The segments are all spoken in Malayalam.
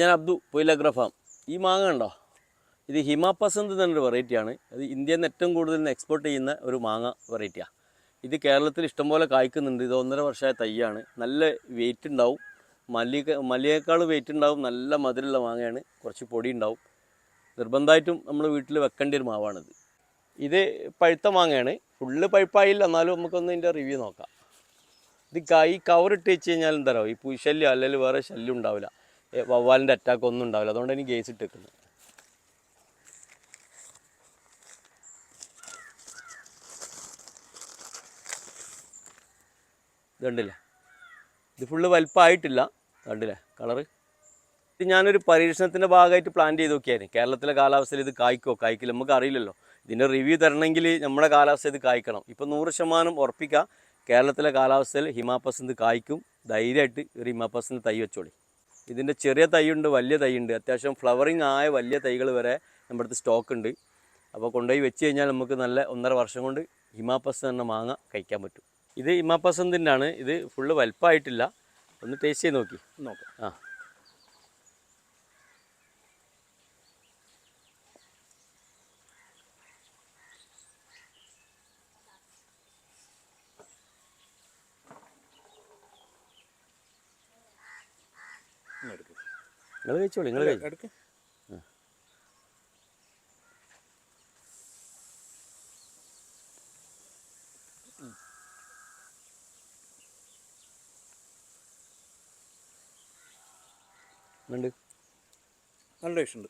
ഞാൻ അബ്ദു പൊയിലഗ്ര ഈ മാങ്ങ ഉണ്ടോ ഇത് ഹിമാപസന്ത് എന്നൊരു വെറൈറ്റിയാണ് അത് ഇന്ത്യയിൽ നിന്ന് ഏറ്റവും കൂടുതൽ എക്സ്പോർട്ട് ചെയ്യുന്ന ഒരു മാങ്ങ വെറൈറ്റിയാണ് ഇത് കേരളത്തിൽ ഇഷ്ടംപോലെ കായ്ക്കുന്നുണ്ട്. ഇത് ഒന്നര വർഷമായ തയ്യാണ് നല്ല വെയിറ്റ് ഉണ്ടാവും. മല്ലിക മല്ലിയേക്കാൾ വെയിറ്റ് ഉണ്ടാവും. നല്ല മധുരമുള്ള മാങ്ങയാണ്. കുറച്ച് പൊടി ഉണ്ടാവും. നിർബന്ധമായിട്ടും നമ്മൾ വീട്ടിൽ വെക്കേണ്ട ഒരു മാവാണിത്. ഇത് പഴുത്ത മാങ്ങയാണ്. ഫുള്ള് പഴുപ്പായില്ല. എന്നാലും നമുക്കൊന്ന് ഇതിന്റെ റിവ്യൂ നോക്കാം. ഇത് കൈ കവറിട്ട് വെച്ച് കഴിഞ്ഞാൽ എന്താ പറയുക ഈ പുശല്യം അല്ലെങ്കിൽ വേറെ ശല്യം ഉണ്ടാവില്ല. വവ്വാലിന്റെ അറ്റാക്ക് ഒന്നും ഉണ്ടാവില്ല. അതുകൊണ്ട് എനിക്ക് ഗേസ് ഇട്ട് വെക്കുന്നത് ഇത് കണ്ടില്ലേ? ഇത് ഫുള്ള് വലിപ്പമായിട്ടില്ല. കണ്ടില്ലേ? കളറ് ഇത് ഞാനൊരു പരീക്ഷണത്തിന്റെ ഭാഗമായിട്ട് പ്ലാൻ ചെയ്ത് നോക്കിയായിരുന്നു. കേരളത്തിലെ കാലാവസ്ഥയിൽ ഇത് കായ്ക്കോ കായ്ക്കില്ല. നമുക്ക് അറിയില്ലല്ലോ. ഇതിന്റെ റിവ്യൂ തരണമെങ്കിൽ നമ്മുടെ കാലാവസ്ഥ ഇത് കായ്ക്കണം. ഇപ്പോൾ നൂറ് ശതമാനം ഉറപ്പിക്കാം. കേരളത്തിലെ കാലാവസ്ഥയിൽ ഹിമാപസന്ത് കായ്ക്കും. ധൈര്യമായിട്ട് ഒരു ഹിമാപ്പസിന് തൈ വെച്ചോളി. ഇതിന്റെ ചെറിയ തൈയുണ്ട് വലിയ തൈയുണ്ട്. അത്യാവശ്യം ഫ്ലവറിങ് ആയ വലിയ തൈകൾ വരെ നമ്മുടെ അടുത്ത് സ്റ്റോക്ക് ഉണ്ട്. അപ്പോൾ കൊണ്ടുപോയി വെച്ച് കഴിഞ്ഞാൽ നമുക്ക് നല്ല ഒന്നര വർഷം കൊണ്ട് ഹിമാപസന്ത് എന്ന മാങ്ങ കഴിക്കാൻ പറ്റും. ഇത് ഹിമാപസന്തിന്റെ ആണ് ഇത് ഫുള്ള് വലിപ്പമായിട്ടില്ല. ഒന്ന് ടേസ്റ്റ് ചെയ്ത് നോക്കി. നോക്കാം. ആ. നിങ്ങൾ കഴിച്ചോളൂ നിങ്ങൾ കഴിച്ചു. എടുക്ക്. ഉണ്ട് നല്ല ടേസ്റ്റ്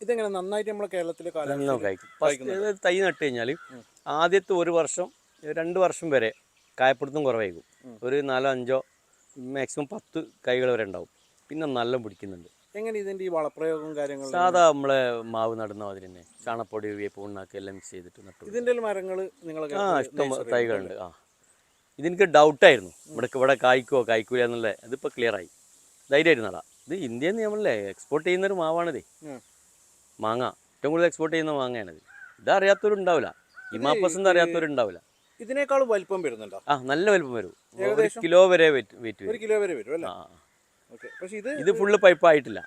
ഇതെങ്ങനെ നന്നായിട്ട് നമ്മളെ കേരളത്തിലെ കാലാവസ്ഥ തൈ നട്ട് കഴിഞ്ഞാൽ ആദ്യത്തെ ഒരു വർഷം രണ്ട് വർഷം വരെ കായപ്പിടുത്തം കുറവായിരിക്കും. ഒരു നാലോ അഞ്ചോ മാക്സിമം പത്ത് കൈകൾ വരെ ഉണ്ടാവും. പിന്നെ നല്ല പിടിക്കുന്നുണ്ട് എങ്ങനെ ഇതിന്റെ ഈ വളപ്രയോഗം കാര്യങ്ങൾ സാധാ നമ്മളെ മാവ് നടുന്ന മാതിരി തന്നെ. ചാണപ്പൊടി വേപ്പ് ഉണ്ണാക്കി എല്ലാം മിക്സ് ചെയ്തിട്ട് നട്ടു ഇതിന്റെ മരങ്ങൾ നിങ്ങൾ ആ ഇഷ്ടം തൈകളുണ്ട്. ആ. ഇതെനിക്ക് ഡൗട്ടായിരുന്നു ഇവിടെ ഇവിടെ കായ്ക്കോ കായ്ക്കൂല എന്നുള്ള ഇതിപ്പോൾ ക്ലിയർ ആയി. ധൈര്യമായിട്ട് നടാം. ഇത് ഇന്ത്യയിൽ നിന്ന് നമ്മളല്ലേ എക്സ്പോർട്ട് ചെയ്യുന്നൊരു മാവാണിത്. മാങ്ങ. ഏറ്റവും കൂടുതൽ എക്സ്പോർട്ട് ചെയ്യുന്ന മാങ്ങയാണിത്. ഇതറിയാത്തവരുണ്ടാവില്ല ഇമാപ്പസന്ത് അറിയാത്തവരുണ്ടാവില്ല. ഇതിനേക്കാളും വലിപ്പം വരുന്നുണ്ടോ? ആ നല്ല വലിപ്പം വരും. ഒരു? കിലോ വരെ വെയിറ്റ് ഒരു കിലോ വരെ വരും അല്ലേ? പക്ഷെ ഇത് ഇത് ഫുള്ള് പൈപ്പ് ആയിട്ടില്ല.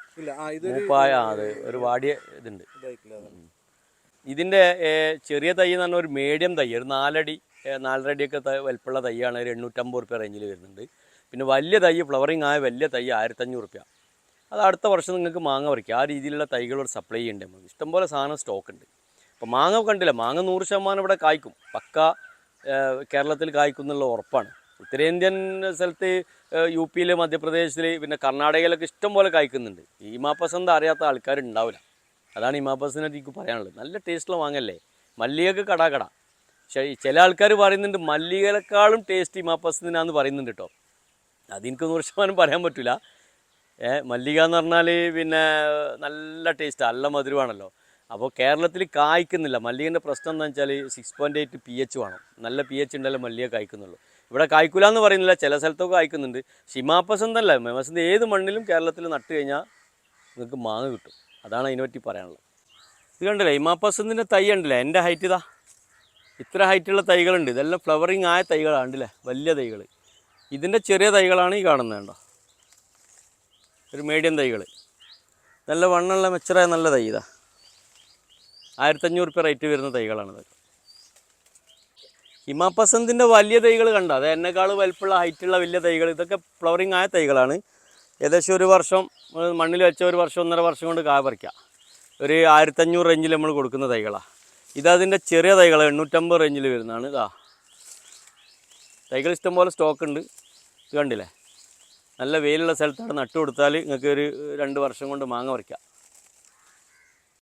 മൂപ്പായ അത് ഒരു വാടിയ ഇതുണ്ട്. ഇതിന്റെ ചെറിയ തൈ എന്ന് പറഞ്ഞാൽ ഒരു മീഡിയം തൈ ഒരു നാലടി നാലര അടിയൊക്കെ വലിപ്പമുള്ള തൈയാണ് ഒരു എണ്ണൂറ്റമ്പത് റുപ്യ റേഞ്ചിൽ വരുന്നുണ്ട്. പിന്നെ വലിയ തൈ ഫ്ലവറിങ് ആയ വലിയ തൈ ആയിരത്തഞ്ഞൂറ് റുപ്യ. അത് അടുത്ത വർഷം നിങ്ങൾക്ക് മാങ്ങ പറിക്കാം. ആ രീതിയിലുള്ള തൈകളോട് സപ്ലൈ ചെയ്യേണ്ടത് നമുക്ക്. ഇഷ്ടംപോലെ സാധനം സ്റ്റോക്ക് ഉണ്ട്. അപ്പോൾ മാങ്ങ കണ്ടില്ല? മാങ്ങ നൂറ് ശതമാനം ഇവിടെ കായ്ക്കും. പക്ക കേരളത്തിൽ കായ്ക്കുന്നുള്ള ഉറപ്പാണ്. ഉത്തരേന്ത്യൻ സ്ഥലത്ത് യു പിയിൽ മധ്യപ്രദേശിൽ പിന്നെ കർണാടകയിലൊക്കെ ഇഷ്ടം പോലെ കായ്ക്കുന്നുണ്ട്. ഈ മാപ്പസന്ത് അറിയാത്ത ആൾക്കാരുണ്ടാവില്ല. അതാണ് ഈമാപ്പസിനെ എനിക്ക് പറയാനുള്ളത്. നല്ല ടേസ്റ്റുള്ള വാങ്ങല്ലേ മല്ലികക്ക് കടാകട പക്ഷേ ചില ആൾക്കാർ പറയുന്നുണ്ട് മല്ലികയെക്കാളും ടേസ്റ്റ് ഇമാപ്പസിനാന്ന് പറയുന്നുണ്ട് കേട്ടോ. അതെനിക്ക് നൂറ് ശതമാനം പറയാൻ പറ്റില്ല മല്ലിക എന്ന് പറഞ്ഞാൽ പിന്നെ നല്ല ടേസ്റ്റ്. നല്ല മധുരമാണല്ലോ. അപ്പോൾ കേരളത്തിൽ കായ്ക്കുന്നില്ല. മല്ലികന്റെ പ്രശ്നം എന്താ വെച്ചാൽ six point eight P H വേണം. നല്ല പി എച്ച് ഉണ്ടല്ലേ മല്ലിക കായ്ക്കുന്നുള്ളൂ. ഇവിടെ കായ്ക്കൂല എന്ന് പറയുന്നില്ല. ചില സ്ഥലത്തൊക്കെ കായ്ക്കുന്നുണ്ട്. ഷിമാപ്പസന്തല്ല മെമസന്ത് ഏത് മണ്ണിലും കേരളത്തിൽ നട്ട് കഴിഞ്ഞാൽ നിങ്ങൾക്ക് മാങ്ങ കിട്ടും. അതാണ് അതിനെപ്പറ്റി പറയാനുള്ളത്. ഇത് കണ്ടില്ലേ ഹിമാപ്പസന്തിന്റെ തൈ ഉണ്ടല്ലേ എന്റെ ഹൈറ്റ് ഇതാ. ഇത്ര ഹൈറ്റുള്ള തൈകളുണ്ട്. ഇതെല്ലാം ഫ്ലവറിങ് ആയ തൈകളാണ് ഉണ്ടല്ലേ വലിയ തൈകൾ. ഇതിന്റെ ചെറിയ തൈകളാണ് ഈ കാണുന്നത് കണ്ടോ? ഒരു മീഡിയം തൈകൾ. നല്ല വണ്ണമുള്ള മെച്ചറായ നല്ല തൈ ഇതാ. ആയിരത്തഞ്ഞൂറ് റുപ്യ റേറ്റ് വരുന്ന തൈകളാണിത്. ഹിമാപസന്തിന്റെ വലിയ തൈകൾ കണ്ട? അത് എന്നെക്കാൾ വലിപ്പമുള്ള ഹൈറ്റുള്ള വലിയ തൈകൾ ഇതൊക്കെ ഫ്ലവറിങ് ആയ തൈകളാണ്. ഏകദേശം ഒരു വർഷം മണ്ണിൽ വെച്ച ഒരു വർഷം ഒന്നര വർഷം കൊണ്ട് കായ പറിക്കാം. ഒരു ആയിരത്തഞ്ഞൂറ് റേഞ്ചിൽ നമ്മൾ കൊടുക്കുന്ന തൈകളാണ് ഇതതിന്റെ ചെറിയ തൈകൾ എണ്ണൂറ്റമ്പത് റേഞ്ചിൽ വരുന്നതാണ്. ഇതാ. തൈകൾ ഇഷ്ടം പോലെ സ്റ്റോക്ക് ഉണ്ട്. ഇത് കണ്ടില്ലേ? നല്ല വെയിലുള്ള സ്ഥലത്താണ് നട്ടു കൊടുത്താൽ നിങ്ങൾക്ക് ഒരു രണ്ട് വർഷം കൊണ്ട് മാങ്ങ പറിക്കാം.